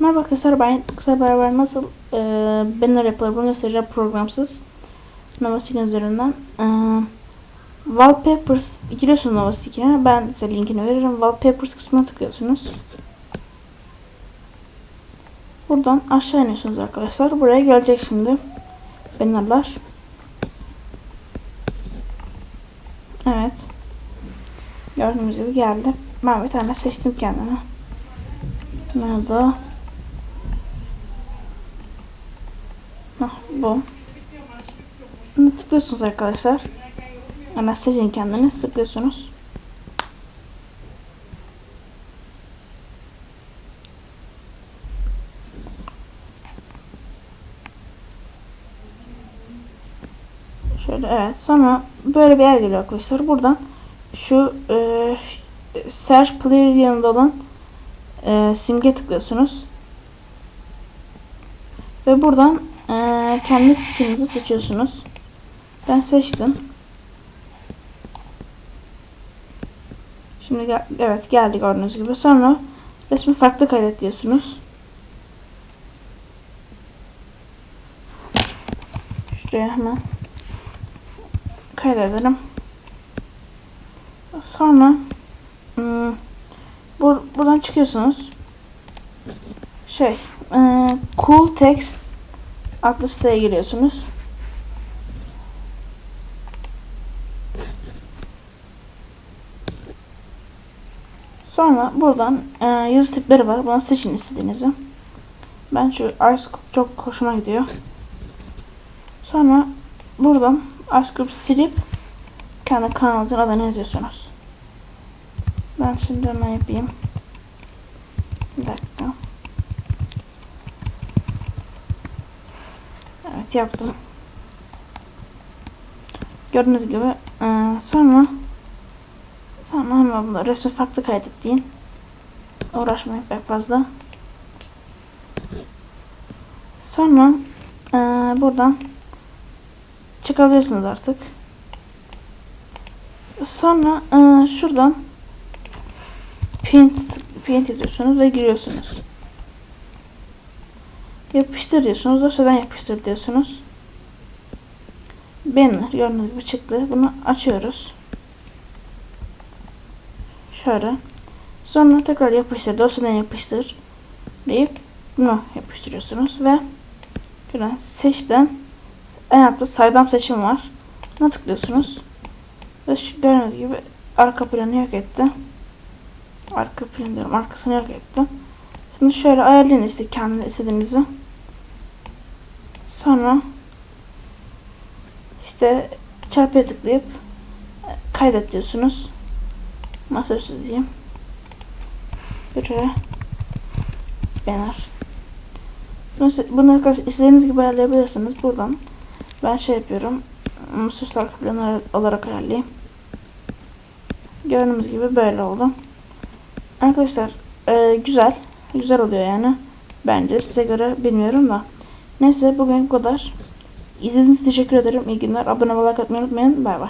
Merhaba arkadaşlar ben kısa beraber nasıl e, banner bunu göstereceğim programsız Novastick'in üzerinden e, Wallpapers giriyorsunuz Novastick'e ben size linkini veririm. Wallpapers kısmına tıklıyorsunuz. Buradan aşağı iniyorsunuz arkadaşlar. Buraya gelecek şimdi bannerlar. Evet. Gördüğünüz gibi geldi. Ben bir tane seçtim kendime. Nerede? Hah, bu. Bunu tıklıyorsunuz arkadaşlar. Ana seçin kendiniz tıklıyorsunuz. Şöyle evet. Sonra böyle bir yer geliyor arkadaşlar. Buradan şu e, search player yanında olan e, simge tıklıyorsunuz. Ve buradan e, kendi skininizi seçiyorsunuz. Ben seçtim. Şimdi gel evet geldi gördüğünüz gibi. Sonra resmi farklı kaydet diyorsunuz. Şuraya hemen kaydedelim. Sonra hmm, Bur buradan çıkıyorsunuz. Şey, e, cool text adlı siteye giriyorsunuz. Sonra buradan e, yazı tipleri var. Bunu seçin istediğinizi. Ben şu Ars çok hoşuma gidiyor. Sonra buradan Ars Group silip kendi kanalınızın adını yazıyorsunuz. Ben şimdi hemen yapayım. Bir dakika. Evet yaptım. Gördüğünüz gibi ee, sonra sonra hemen bunu resmi farklı kaydettiğin uğraşmayın pek fazla. Sonra ee, buradan çıkabilirsiniz artık. Sonra ee, şuradan paint, paint yazıyorsunuz ve giriyorsunuz. Yapıştır diyorsunuz. Dosyadan yapıştır diyorsunuz. Banner gördüğünüz gibi çıktı. Bunu açıyoruz. Şöyle. Sonra tekrar yapıştır. Dosyadan yapıştır. Deyip bunu yapıştırıyorsunuz ve şuradan seçten en altta saydam seçim var. Buna tıklıyorsunuz. Ve gördüğünüz gibi arka planı yok etti arka plan diyorum. Arkasını yok ettim. Şimdi şöyle ayarlayın işte kendi istediğinizi. Sonra işte çarpıya tıklayıp kaydet diyorsunuz. Masaüstü diyeyim. Buraya banner. Bunu, bunu arkadaşlar istediğiniz gibi ayarlayabilirsiniz. Buradan ben şey yapıyorum. Masaüstü arka planı olarak ayarlayayım. Gördüğünüz gibi böyle oldu. Arkadaşlar e, güzel. Güzel oluyor yani. Bence size göre bilmiyorum da. Neyse bugün bu kadar. İzlediğiniz için teşekkür ederim. İyi günler. Abone olmayı unutmayın. Bay bay.